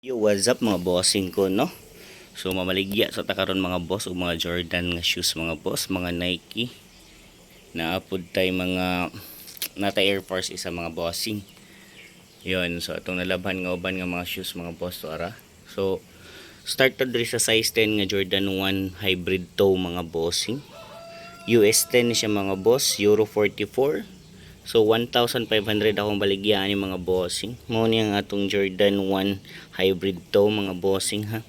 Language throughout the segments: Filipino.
Yo, what's up mga bossing ko, no? So, mamaligya sa takaron mga boss o mga Jordan nga shoes mga boss, mga Nike. Naapod tay mga nata Air Force isa mga bossing. Yon, so atong nalabhan nga uban nga mga shoes mga boss to ara. So, start to diri sa size 10 nga Jordan 1 hybrid toe mga bossing. US 10 ni siya mga boss, Euro 44. So 1,500 akong baligyan ni mga bossing. Mo ni ang atong Jordan 1 hybrid toe mga bossing ha.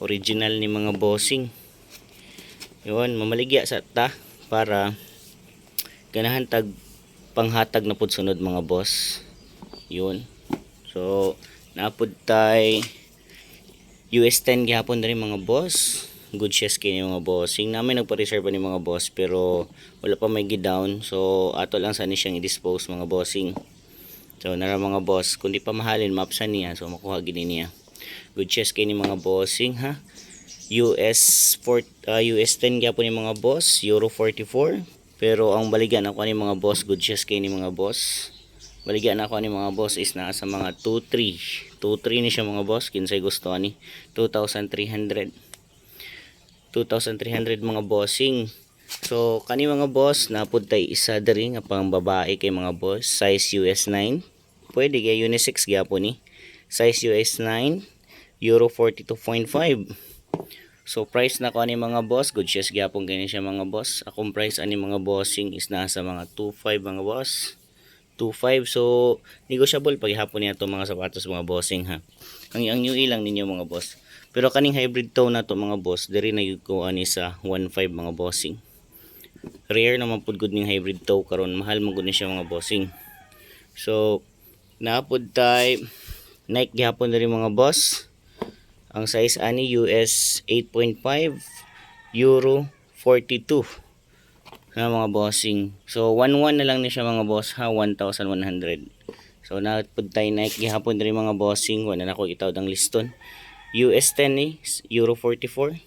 Original ni mga bossing. Yun, mamaligya sa ta para ganahan tag panghatag na pud sunod mga boss. Yun. So napud tay US 10 gihapon diri mga boss good shares kini mga bossing namin nagpa-reserve ni mga boss pero wala pa may down so ato lang sa ni siyang i-dispose mga bossing. So nara mga boss kundi pa mahalin mapsan niya. So makuha gini niya. Good shares kini mga bossing ha? US 4 uh, US 10 gyapon ni mga boss Euro 44 pero ang baligan ako ni mga boss good shares kini mga boss. Baligyan ako ni mga boss is na sa mga 2-3 2-3 ni siya mga boss kinsay gusto ni? 2,300 2,300 mga bossing. So kani mga boss napud tay isa diri nga pang babae kay mga boss size US 9 pwede kay unisex gyapon ni. Size US 9 Euro 42.5 So price na ko ani mga boss, good shares gyapon kini siya mga boss. Akong price ani mga bossing is nasa mga 2.5 mga boss. 2.5 so negotiable pag hapon niya to mga sapatos mga bossing ha. Ang ang new lang ninyo mga boss pero kaning hybrid toe na to mga boss diri na gyud ko ani sa 1.5 mga bossing rare naman pud gud ning hybrid toe karon mahal man gud ni siya mga bossing so naapod tay Nike gihapon diri mga boss ang size ani US 8.5 Euro 42 na mga bossing. So 1-1 na lang ni siya mga boss ha 1,100. So napud tay Nike gihapon diri mga bossing wala na ko itawd ang liston. US 10 ni Euro 44.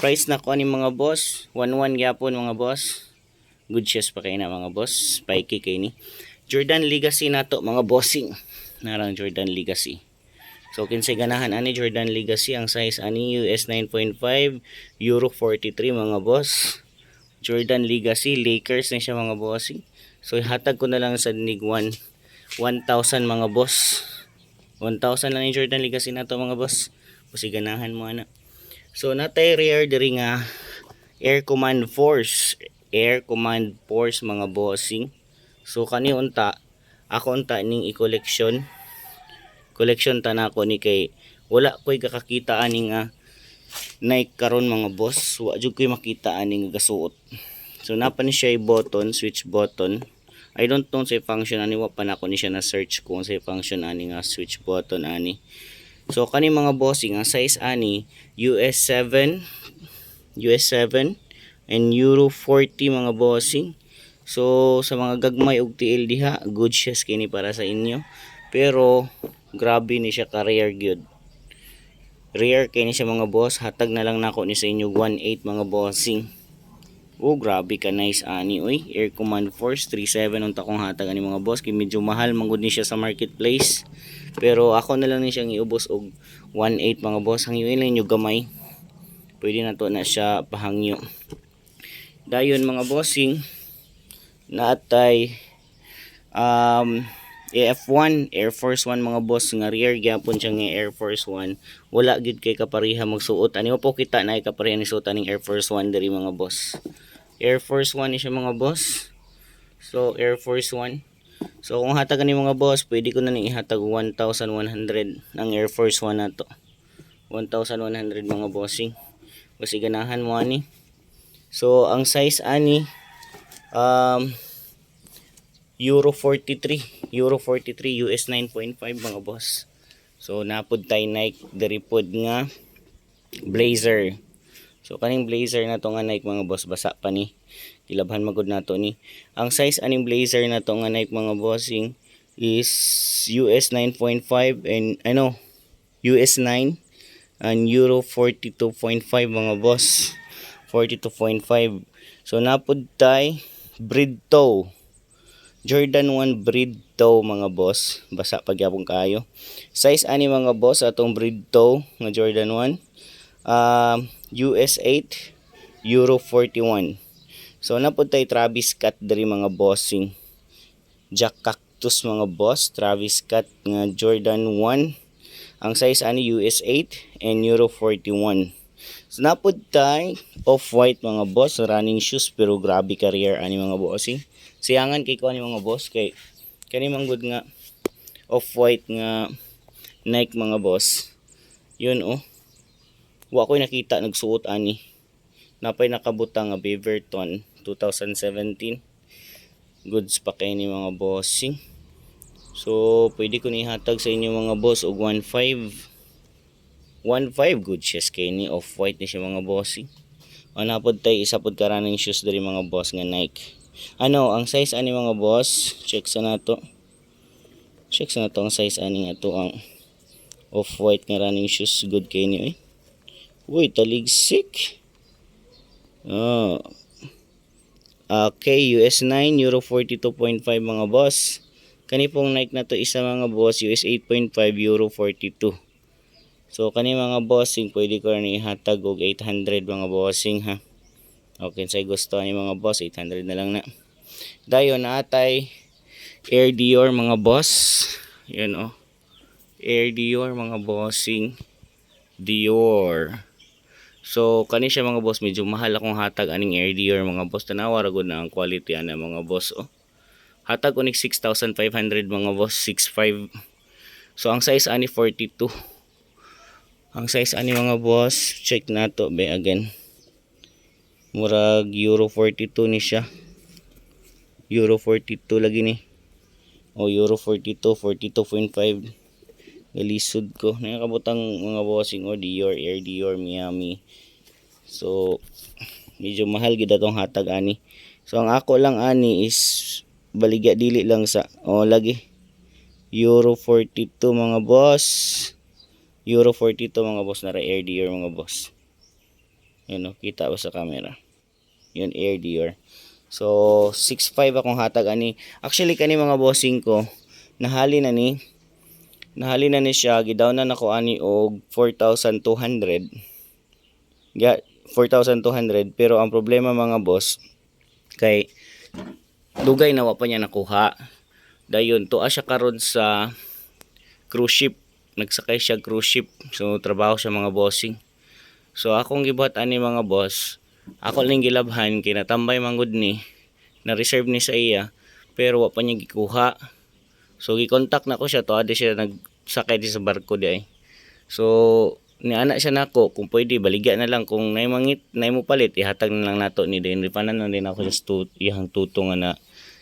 Price na ko ni mga boss 1-1 gyapon mga boss. Good shares pa kay na mga boss. Spikey kay ni. Jordan Legacy nato mga bossing. Narang Jordan Legacy. So kinsay ganahan ani Jordan Legacy ang size ani US 9.5 Euro 43 mga boss. Jordan Legacy, Lakers na siya mga bossing. So hatag ko na lang sa nig 1 1,000 mga boss. 1,000 lang yung Jordan Legacy na to mga boss. Kasi ganahan mo ana. So natay rare diri nga Air Command Force. Air Command Force mga bossing. So kani unta ako unta ning i-collection. Collection ta na ako ni kay wala ko'y kakakita ani nga Nike karon mga boss wa jud ko'y makita ani nga gasuot so napa ni siya button switch button I don't know sa function ani wa pa na ako ni siya na search kung sa function ani nga switch button ani so kani mga bossing ang size ani US 7 US 7 and Euro 40 mga bossing. So sa mga gagmay og TL diha good shares kini para sa inyo. Pero grabe ni siya career gyud. Rare kay ni siya mga boss hatag na lang nako ni sa inyo 1.8 mga bossing oh grabe ka nice ani. Oy air command force 37 unta kong hatag ani mga boss. Kay medyo mahal manggod ni siya sa marketplace. Pero ako na lang ni siyang iubos og 1.8 mga boss. Hangyo lang nyo gamay. Pwede na to na siya pahangyo. Dayon mga bossing naatay um AF1, Air Force 1 mga boss. Nga rear gyapon siya nga Air Force 1 wala gid kay kapariha magsuot. Ani po kita na kapariha ni suotan ning Air Force 1 diri mga boss Air Force 1 ni siya mga boss. So Air Force 1 so kung hatag ni mga boss pwede ko na ning ihatag 1,100 ang Air Force 1 nato 1,100 mga bossing. Kasi ganahan mo ani. So ang size ani um Euro 43 Euro 43 US 9.5 mga boss. So napod tay Nike. Diri pod nga blazer so kaning blazer na to nga Nike mga boss basa pa ni kilabhan magod nato ni ang size aning blazer na to nga Nike mga bossing is US 9.5 and ano US 9 and Euro 42.5 mga boss 42.5 so napod tay breed toe Jordan 1 breed toe mga boss. Basa pagyapon kayo. Size ani mga boss atong breed toe nga Jordan 1. Um, US 8, Euro 41. So napod tay Travis Scott diri mga bossing. Jack Cactus mga boss, Travis Scott nga Jordan 1. Ang size ani US 8 and Euro 41. So napod tay off-white mga boss, running shoes pero grabe career ani mga bossing. Siyangan kay ko ani mga boss kay kani man gud nga off-white nga Nike mga boss. Yun oh. Wa ko'y nakita nagsuot ani. Napay nakabutang nga Beaverton 2017. Goods pa kay ni mga bossing. So, pwede ko nihatag sa inyo mga boss og 1.5. 1.5 good shoes kay ni off-white ni siya mga bossing. Ana pod tay isa pod karaning shoes diri mga boss nga Nike. Ano, ang size ani mga boss? Check sa nato. Check sa nato ang size ani nga to ang off-white nga running shoes good kay ni eh. Uy, taligsik. Oh. Okay, US 9, Euro 42.5 mga boss. Kani pong Nike na to isa mga boss, US 8.5, Euro 42. So kani mga bossing, pwede ko rin ihatag og 800 mga bossing ha. Okay, say gusto ni mga boss, 800 na lang na. Dayon atay Air Dior mga boss. Yan oh. Air Dior mga bossing. Dior. So kani siya mga boss medyo mahal akong hatag aning Air Dior mga boss tanawa ra na ang quality ana mga boss oh. Hatag unik 6,500 mga boss 65. So ang size ani 42. Ang size ani mga boss check nato be again. Murag Euro 42 ni siya. Euro 42 lagi ni. O Euro 42 42.5 galisod ko. Nakakabutang mga bossing o Dior Air Dior Miami. So medyo mahal gid atong hatag ani. So ang ako lang ani is baligya dili lang sa o lagi. Euro 42 mga boss. Euro 42 mga boss. Na Air Dior mga boss. Yun o kita ba sa camera? Yun Air Dior. So 6.5 akong hatag ani. Actually kani mga bossing ko nahali na ni nahali na ni siya gidaw na nako ani og 4,200 ga 4,200 pero ang problema mga boss kay dugay na wa pa niya nakuha. Dayon tuwa siya karon sa cruise ship. Nagsakay siya cruise ship. So trabaho siya mga bossing. So akong gibuhat ani mga boss ako lang gilabhan kay natambay manggod ni na reserve ni sa iya pero wa pa niya gikuha So gi-contact na ko siya to adi siya nagsakay di sa barko di ay. So ni anak siya nako kung pwede baligya na lang kung nay mangit nay mo palit ihatag na lang nato ni din ripanan na din ako sa stu, iyang tuto na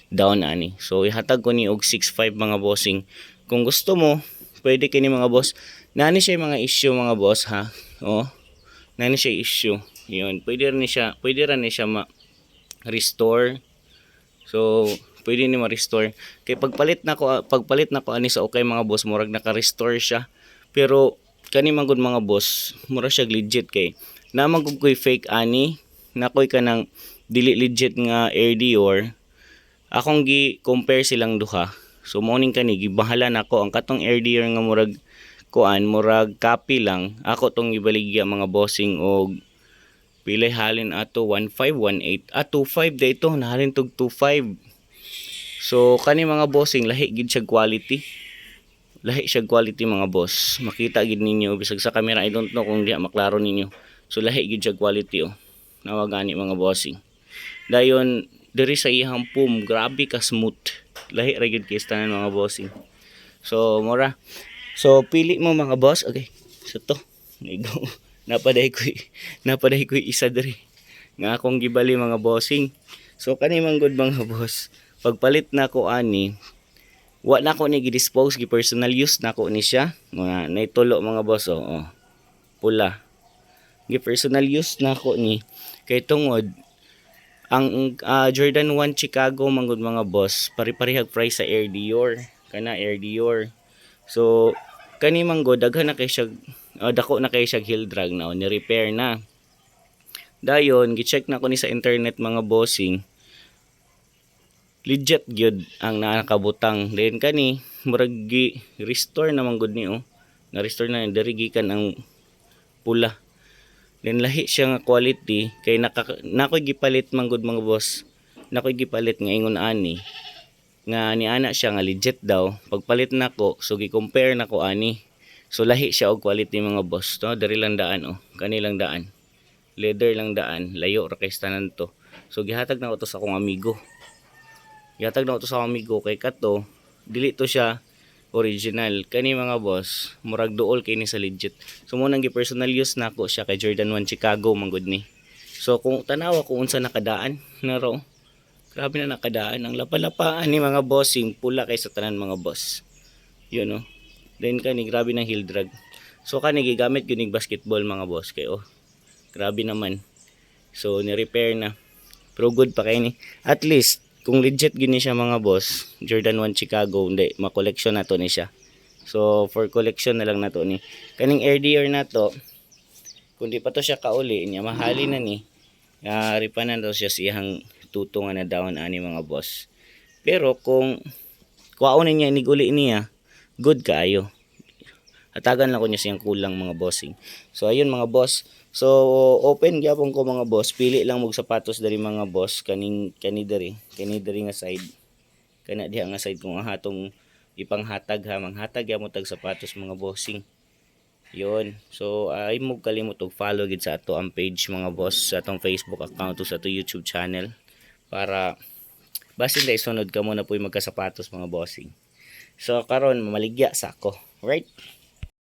down ani. So ihatag ko ni og 65 mga bossing. Kung gusto mo pwede kini mga boss. Nani siya mga issue mga boss ha. Oh. Nani siya issue. Yun, pwede rin siya, pwede rin siya ma restore. So, pwede ni ma-restore. Kay pagpalit na ko pagpalit na ko ani sa okay mga boss, murag naka-restore siya. Pero kani man gud mga boss, mura siya legit kay naman gud koy fake ani, nakoy ka ng dili legit nga Air Dior. Akong gi compare silang duha. So morning kani gibahala nako ang katong Air Dior nga murag kuan murag copy lang. Ako tong gibaligya mga bossing og pilay halin ato 1518 ah 25 dito nahalin tog 25 So kani mga bossing lahi gid siya quality. Lahi siya quality mga boss. Makita gid ninyo bisag sa camera I don't know kung diha maklaro ninyo. So lahi gid siya quality oh. Nawagani mga bossing. Dayon diri sa iyang pum grabe ka smooth. Lahi ra gid kay tanan mga bossing. So mura. So pili mo mga boss. Okay. So to. Naigo. Napaday ko napaday ko isa diri. Nga akong gibali mga bossing. So kani man good mga boss pagpalit na ko ani wa na ko ni gidispose gi personal use na ko ni siya. Mga naitulo mga boss oh, oh. pula. Gi personal use na ko ni. Kay tungod ang uh, Jordan 1 Chicago manggod mga boss pari-parihag price sa Air Dior. Kana Air Dior. So kani manggo daghan na kay siya uh, dako na kay siya heel drag na ni repair na. Dayon gi-check na ko ni sa internet mga bossing legit gyud ang nakabutang then kani murag restore naman gud ni oh. Na restore na diri gikan ang pula. Then lahi siya nga quality kay naka nakoy gipalit man gud mga boss. Nakoy gipalit nga ingon ani nga ni ana siya nga legit daw. Pagpalit nako so gi-compare nako ani. So lahi siya og quality mga boss. No diri lang daan oh. Kanilang daan. Leather lang daan. Layo ra kay to. So gihatag na ko to sa akong amigo gihatag na ko to sa amigo kay kato. Dili to siya original. Kani mga boss murag duol kay ni sa legit. So mo nang gi-personal use nako siya kay Jordan 1 Chicago manggod ni. So kung tanawa kung unsa nakadaan na raw. Grabe na nakadaan. Ang lapalapaan ni mga bossing pula kay sa tanan mga boss. Yun no then kani grabe ng heel drag. So kani gigamit gyud basketball mga boss kay oh. Grabe naman. So ni repair na. Pero good pa kay ni. At least kung legit gini siya mga boss Jordan 1 Chicago hindi ma-collection na to ni siya. So for collection na lang na to ni. Kaning RDR na to kung di pa to siya kauli niya mahali na ni. Uh, ripa na daw siya siyang tutungan na daw ani mga boss. Pero kung kuwaon niya iniguli niya good kaayo. Hatagan lang ko niya siyang kulang mga bossing. So ayun mga boss so open gyapon ko mga boss. Pili lang mog sapatos dari mga boss. Kaning kani dari. Kani dari nga side. Kana diha nga side kung ang hatong ipanghatag ha. Manghatag gyapon tag sapatos mga bossing. Yun. So ay mo kalimot og follow gid sa ato ang page mga boss sa atong Facebook account o sa ato YouTube channel. Para basin dai sunod ka mo na po'y magkasapatos mga bossing. So karon mamaligya sa ako. Right